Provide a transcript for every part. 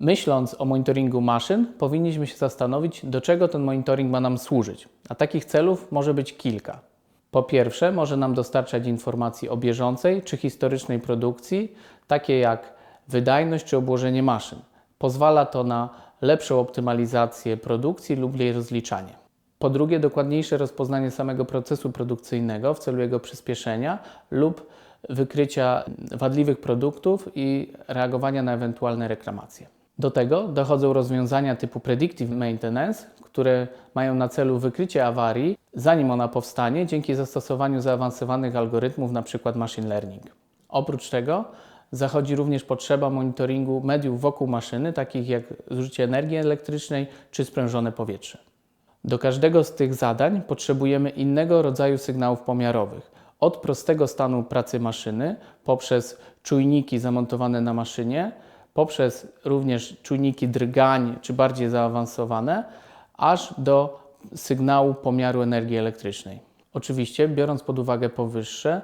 Myśląc o monitoringu maszyn, powinniśmy się zastanowić, do czego ten monitoring ma nam służyć. A takich celów może być kilka. Po pierwsze, może nam dostarczać informacji o bieżącej czy historycznej produkcji, takie jak wydajność czy obłożenie maszyn. Pozwala to na lepszą optymalizację produkcji lub jej rozliczanie. Po drugie, dokładniejsze rozpoznanie samego procesu produkcyjnego w celu jego przyspieszenia lub wykrycia wadliwych produktów i reagowania na ewentualne reklamacje. Do tego dochodzą rozwiązania typu predictive maintenance, które mają na celu wykrycie awarii, zanim ona powstanie, dzięki zastosowaniu zaawansowanych algorytmów, np. machine learning. Oprócz tego zachodzi również potrzeba monitoringu mediów wokół maszyny, takich jak zużycie energii elektrycznej czy sprężone powietrze. Do każdego z tych zadań potrzebujemy innego rodzaju sygnałów pomiarowych. Od prostego stanu pracy maszyny, poprzez czujniki zamontowane na maszynie, poprzez również czujniki drgań czy bardziej zaawansowane, aż do sygnału pomiaru energii elektrycznej. Oczywiście, biorąc pod uwagę powyższe,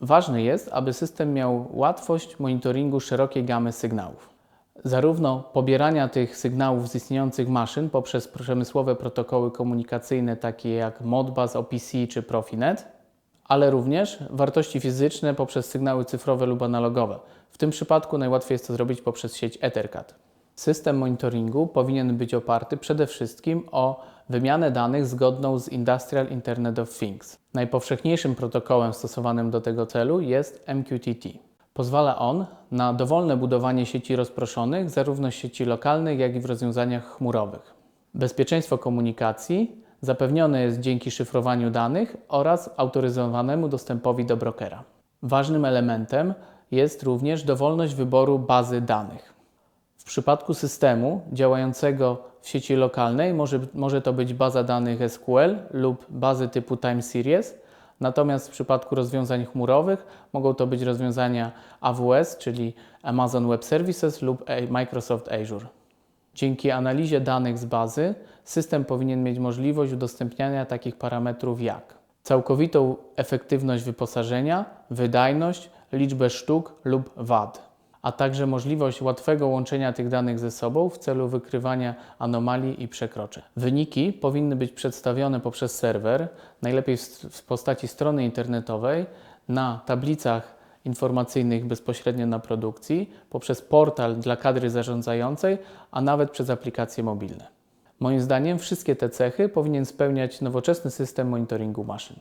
ważne jest, aby system miał łatwość monitoringu szerokiej gamy sygnałów zarówno pobierania tych sygnałów z istniejących maszyn poprzez przemysłowe protokoły komunikacyjne takie jak Modbus, OPC czy Profinet, ale również wartości fizyczne poprzez sygnały cyfrowe lub analogowe. W tym przypadku najłatwiej jest to zrobić poprzez sieć Ethercat. System monitoringu powinien być oparty przede wszystkim o wymianę danych zgodną z Industrial Internet of Things. Najpowszechniejszym protokołem stosowanym do tego celu jest MQTT. Pozwala on na dowolne budowanie sieci rozproszonych, zarówno sieci lokalnych, jak i w rozwiązaniach chmurowych. Bezpieczeństwo komunikacji zapewnione jest dzięki szyfrowaniu danych oraz autoryzowanemu dostępowi do brokera. Ważnym elementem jest również dowolność wyboru bazy danych. W przypadku systemu działającego w sieci lokalnej może, może to być baza danych SQL lub bazy typu Time Series, natomiast w przypadku rozwiązań chmurowych mogą to być rozwiązania AWS, czyli Amazon Web Services lub Microsoft Azure. Dzięki analizie danych z bazy system powinien mieć możliwość udostępniania takich parametrów jak całkowitą efektywność wyposażenia, wydajność, liczbę sztuk lub wad a także możliwość łatwego łączenia tych danych ze sobą w celu wykrywania anomalii i przekroczeń. Wyniki powinny być przedstawione poprzez serwer, najlepiej w postaci strony internetowej, na tablicach informacyjnych bezpośrednio na produkcji, poprzez portal dla kadry zarządzającej, a nawet przez aplikacje mobilne. Moim zdaniem wszystkie te cechy powinien spełniać nowoczesny system monitoringu maszyn.